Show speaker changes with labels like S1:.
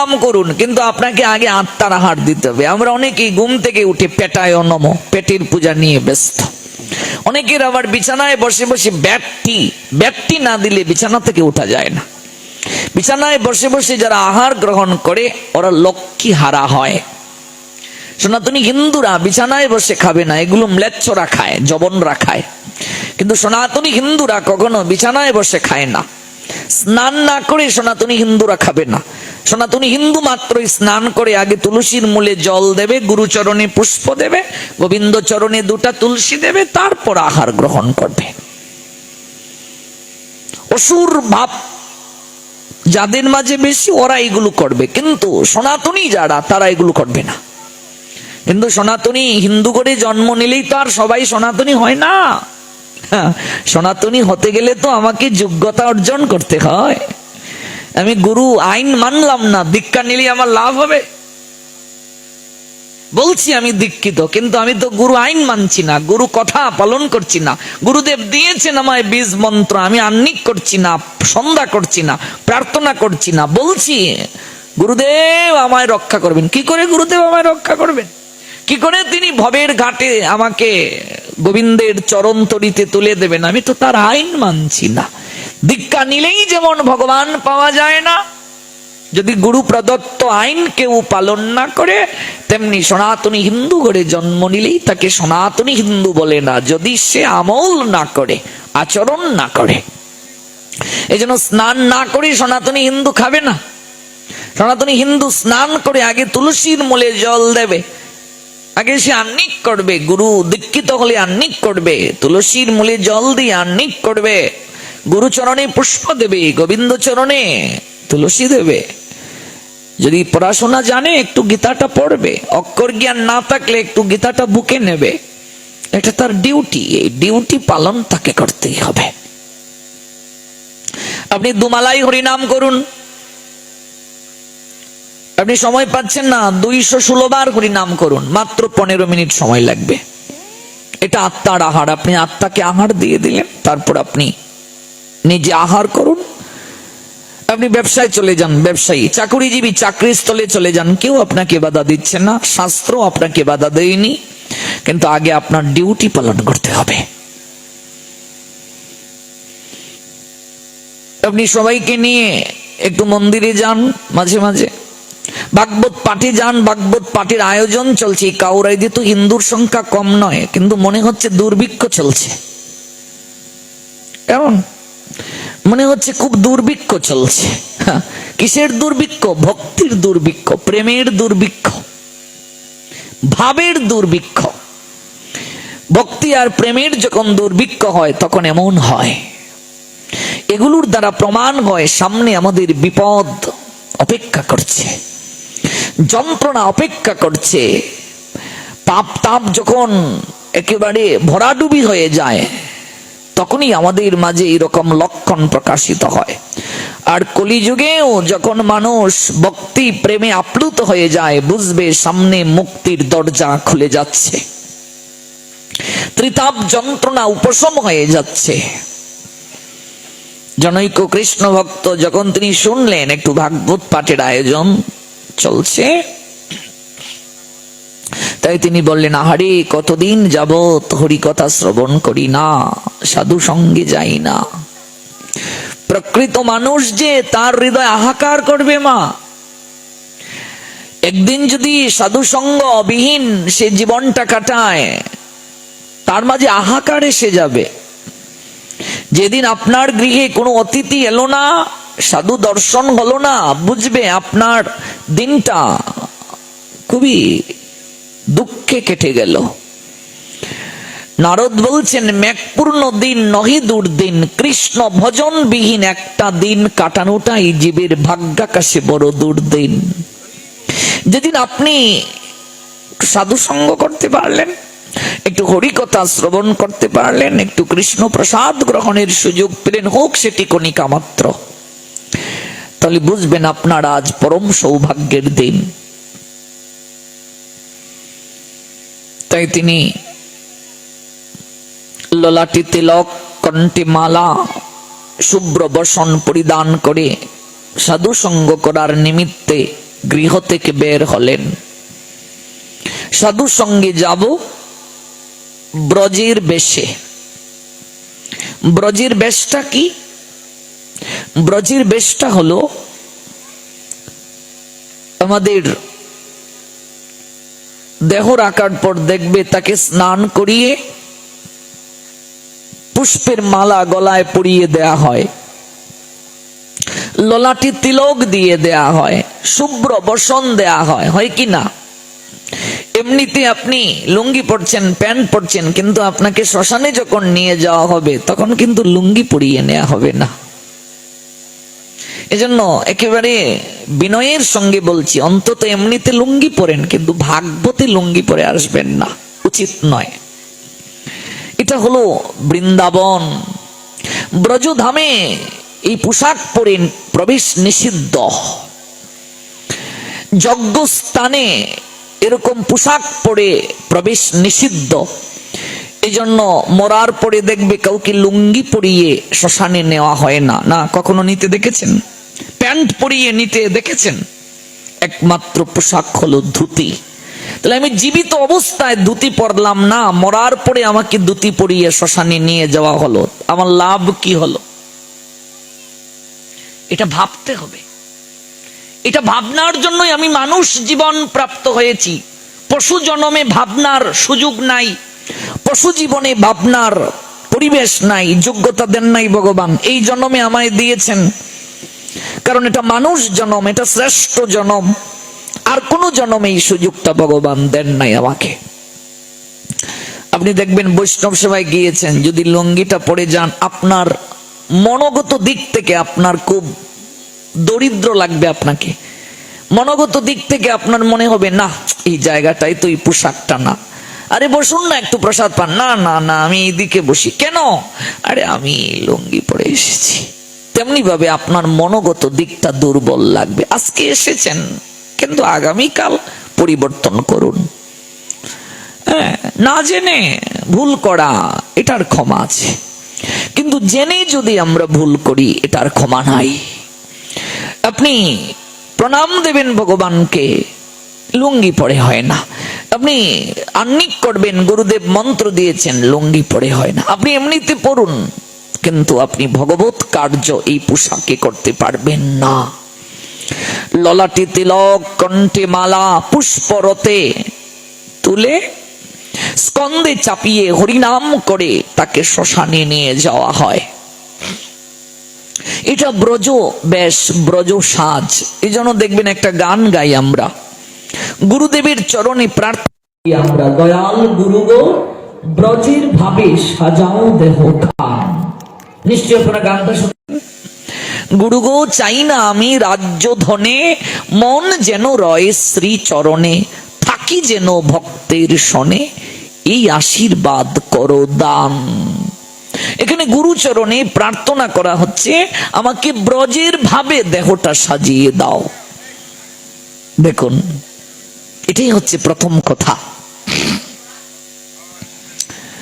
S1: হরিনাম করুন, কিন্তু আপনাকে আগে আত্মার আহার দিতে হবে। আমরা অনেকেই ঘুম থেকে উঠে পেটায় নম পেটের পূজা নিয়ে ব্যস্ত। অনেকের আবার বিছানায় বসে বসে ব্যাটটি ব্যাটটি না দিলে বিছানা থেকে উঠা যায় না। বিছানায় বসে বসে যারা আহার গ্রহণ করে, ওরা লক্ষ্মী হারা হয়। সনাতনী হিন্দুরা বিছানায় বসে খাবে না, এগুলো ম্লেচ্ছরা খায়, জবনরা খায়। কিন্তু সনাতনী হিন্দুরা কখনো বিছানায় বসে খায় না। স্নান না করে সনাতনী হিন্দুরা খাবে না। সনাতনী হিন্দু মাত্রই স্নান করে আগে তুলসীর মূলে জল দেবে গুরুচরণে পুষ্প দেবে গোবিন্দ চরণে দুটা তুলসী দেবে তারপর আহার গ্রহণ করবে। অসুর ভাব যাদের মাঝে বেশি ওরা এগুলো করবে। কিন্তু সনাতনী যারা তারা এগুলো করবে না। কিন্তু সনাতনী হিন্দু করে জন্ম নিলেই তো আর সবাই সনাতনী হয় না। হ্যাঁ, সনাতনী হতে গেলে তো আমাকে যোগ্যতা অর্জন করতে হয়। আমি গুরু, আইন মানলাম না দীক্ষা নিলে আমার লাভ হবে। বলছি আমি দীক্ষিত, কিন্তু আমি তো গুরু আইন মানছি না, গুরু কথা পালন করছি না। গুরুদেব দিয়েছেন আমায় বীজ মন্ত্র, আমি আন্নিক করছি না, সন্ধ্যা করছি না, প্রার্থনা করছি না। বলছি, গুরুদেব আমায় রক্ষা করবেন। কি করে গুরুদেব আমায় রক্ষা করবেন? কি করে তিনি ভবের ঘাটে আমাকে গোবিন্দের চরণ তরিতে তুলে দেবেন? আমি তো তার আইন মানছি না। দীক্ষা নিলেই যেমন ভগবান পাওয়া যায় না। যদি গুরু প্রদত্ত আইন কেউ পালন না করে, তেমনি সনাতনী হিন্দু করে জন্ম নিলেই তাকে সনাতনী হিন্দু বলে না। যদি সে আমল না করে, আচরণ না করে এই জন্য স্নান না করে সনাতনী হিন্দু খাবে না। সনাতনী হিন্দু স্নান করে আগে তুলসীর মূলে জল দেবে। আগে সে আন্নিক করবে, গুরু দীক্ষিত হলে আন্নিক করবে, তুলসীর মূলে জল দিয়ে আন্নিক করবে। গুরু চরণে পুষ্প দেবে গোবিন্দ চরণে তুলসী দেবে। যদি পড়াশোনা জানে, একটু গীতাটা পড়বে। অক্ষর জ্ঞান না থাকলে একটু গীতাটা বুকে নেবে। এটা তার ডিউটি, এই ডিউটি পালন তাকে করতেই হবে। আপনি দুমালাই হরিনাম করুন। আপনি সময় পাচ্ছেন না, দুইশো ষোলো বার হরিনাম করুন। মাত্র পনেরো মিনিট সময় লাগবে। এটা আত্মার আহার, আপনি আত্মাকে আহার দিয়ে দিলেন, তারপর আপনি নিজে আহার করুন। আপনি ব্যবসায় চলে যান, ব্যবসায়ী। চাকুরিজীবী চাকরির স্থলে চলে যান। কেউ আপনাকে বাধা দিচ্ছে না, শাস্ত্র আপনাকে বাধা দেয়নি। কিন্তু আগে আপনার ডিউটি পালন করতে হবে। আপনি সবাইকে নিয়ে একটু মন্দিরে যান মাঝে মাঝে। ভাগবত পাঠে যান, ভাগবত পাঠের আয়োজন চলছে। কাউরাই তো হিন্দুর সংখ্যা কম নয়, কিন্তু মনে হচ্ছে দুর্ভিক্ষ চলছে। কেমন? মনে হচ্ছে খুব দুর্ভিক্ষ চলছে। হ্যাঁ, কিসের দুর্ভিক্ষ? ভক্তির দুর্ভিক্ষ প্রেমের দুর্ভিক্ষ ভাবের দুর্ভিক্ষ। ভক্তি আর প্রেমের যখন দুর্ভিক্ষ হয় তখন এমন হয়। এগুলোর দ্বারা প্রমাণ হয় সামনে আমাদের বিপদ অপেক্ষা করছে যন্ত্রণা অপেক্ষা করছে। পাপ তাপ যখন একেবারে ভরাডুবি হয়ে যায় তখনই আমাদের মাঝে এরকম লক্ষণ প্রকাশিত হয়। আর কলিযুগেও যখন মানুষ ভক্তি প্রেমে আপ্লুত হয়ে যায়, বুঝবে সামনে মুক্তির দরজা খুলে যাচ্ছে। ত্রিতাপ যন্ত্রণা উপশম হয়ে যাচ্ছে। জনৈক কৃষ্ণ ভক্ত যখন তিনি শুনলেন, একটু ভাগবত পাঠের আয়োজন চলছে, তাই তিনি বললেন, আহারে, কতদিন যাবৎ হরি কথা শ্রবণ করি না? সাধু সঙ্গে যাই না। প্রকৃত মানুষ যে তার হৃদয় হাহাকার করবে মা। একদিন যদি সাধু সঙ্গ বিহীন সে জীবনটা কাটায়, তার মাঝে হাহাকার এসে যাবে। যেদিন আপনার গৃহে কোনো অতিথি এলো না, সাধু দর্শন হলো না, বুঝবে আপনার দিনটা খুবই দুঃখে কেটে গেল। নারদ বলছেন, মেঘপূর্ণ দিন নহি দুর্দিন কৃষ্ণ ভজন বিহীন একটা দিন কাটানোটাই জীবের ভাগ্যাকাশে বড় দুর্দিন যেদিন আপনি সাধু সঙ্গ করতে পারলেন, একটু হরিকথা শ্রবণ করতে পারলেন, একটু কৃষ্ণ প্রসাদ গ্রহণের সুযোগ পেলেন, হোক সেটি কণিকা মাত্র, তাহলে বুঝবেন আপনার আজ পরম সৌভাগ্যের দিন। তাই তিনি ললাটি তিলক কণ্ঠে মালা শুভ্র বসন পরিধান করে সাধু সঙ্গ করার নিমিত্তে গৃহ থেকে বের হলেন। সাধু সঙ্গে যাব ব্রজের বেশে। ব্রজের বেশটা কি? ব্রজের বেশটা হলো আমাদের দেহ রাখার পর দেখবে তাকে স্নান করিয়ে পুষ্পের মালা গলায় পরিয়ে দেয়া হয়। ললাটি তিলক দিয়ে দেয়া হয়, শুভ্র বসন দেয়া হয় হয় কি না? এমনিতে আপনি লুঙ্গি পরছেন, প্যান্ট পরছেন, কিন্তু আপনাকে শ্মশানে যখন নিয়ে যাওয়া হবে, তখন কিন্তু লুঙ্গি পরিয়ে নেওয়া হবে না। এজন্য একেবারে বিনয়ের সঙ্গে বলছি, অন্তত এমনিতে লুঙ্গি পরেন, কিন্তু ভাগবতে লুঙ্গি পরে আসবেন না, উচিত নয়। এটা হলো বৃন্দাবন। ব্রজধামে এই পোশাক পরে প্রবেশ নিষিদ্ধ। যজ্ঞস্থানে এরকম পোশাক পরে প্রবেশ নিষিদ্ধ। এই জন্য মরার পরে দেখবে কাউকে লুঙ্গি পরিয়ে শ্মশানে নেওয়া হয় না। না, কখনো নিতে দেখেছেন? প্যান্ট পরিয়ে নিতে দেখেছেন? একমাত্র পোশাক হলো ধুতি। তাহলে আমি জীবিত অবস্থায় ধুতি পরলাম না, মরার পরে আমাকে ধুতি পরিয়ে শ্মশানে নিয়ে যাওয়া হলো। আমার লাভ কি হলো? এটা ভাবতে হবে। এটা ভাবনার জন্যই আমি মানুষ জীবন প্রাপ্ত হয়েছি। পশু জন্মে ভাবনার সুযোগ নাই, পশু জীবনে ভাবনার পরিবেশ নাই, যোগ্যতা দেন নাই ভগবান। এই জন্মে আমায় দিয়েছেন। কারণ এটা মানুষ জনম, এটা শ্রেষ্ঠ জনম। আর কোন জনমে এই সুযোগটা ভগবান দেন নাই আমাকে। আপনি দেখবেন বৈষ্ণব সেবায় গিয়েছেন, যদি লুঙ্গিটা পরে যান, আপনার মনোগত দিক থেকে আপনার খুব দরিদ্র লাগবে আপনাকে। মনোগত দিক থেকে আপনার মনে হবে, না, এই জায়গাটাই তো এই পোশাকটা না। আরে বসুন না, একটু প্রসাদ পান। না না না, আমি এইদিকে বসি। কেন? আরে আমি লুঙ্গি পরে এসেছি। তেমনি ভাবে আপনার মনোগত দিকটা দুর্বল লাগবে। আজকে এসেছেন। কিন্তু আগামীকাল পরিবর্তন করুন। হ্যাঁ, না জেনে ভুল করা এটার ক্ষমা আছে। কিন্তু জেনে যদি আমরা ভুল করি এটার ক্ষমা নাই। আপনি প্রণাম দেবেন ভগবানকে লুঙ্গি পরে হয় না। আপনি আন্নিক করবেন গুরুদেব মন্ত্র দিয়েছেন লুঙ্গি পরে হয় না। আপনি এমনিতে পড়ুন কিন্তু আপনি ভগবত কার্য এই পোশাকে করতে পারবেন না। ললাটি তিলক কণ্ঠে মালা পুষ্পরতে তুলে স্কন্দে চাপিয়ে হরিনাম করে তাকে শ্মশানে নিয়ে যাওয়া হয়। এটা ব্রজ, বেশ ব্রজ সাজ। এই জন্য দেখবেন একটা গান গাই আমরা। গুরুদেবের চরণে প্রার্থনা আমরা, দয়াল গুরু গো, ব্রজের ভাবে সাজাও দেহ খান নিশ্চয় আপনারা গানটা গুরু গো, চাই না আমি রাজ্য ধনে, মন যেন রয় শ্রী চরণে, থাকি যেন ভক্তের শনে এই আশীর্বাদ করো দান। এখানে গুরুচরণে প্রার্থনা করা হচ্ছে, আমাকে ব্রজের ভাবে দেহটা সাজিয়ে দাও। দেখুন, এটাই হচ্ছে প্রথম কথা।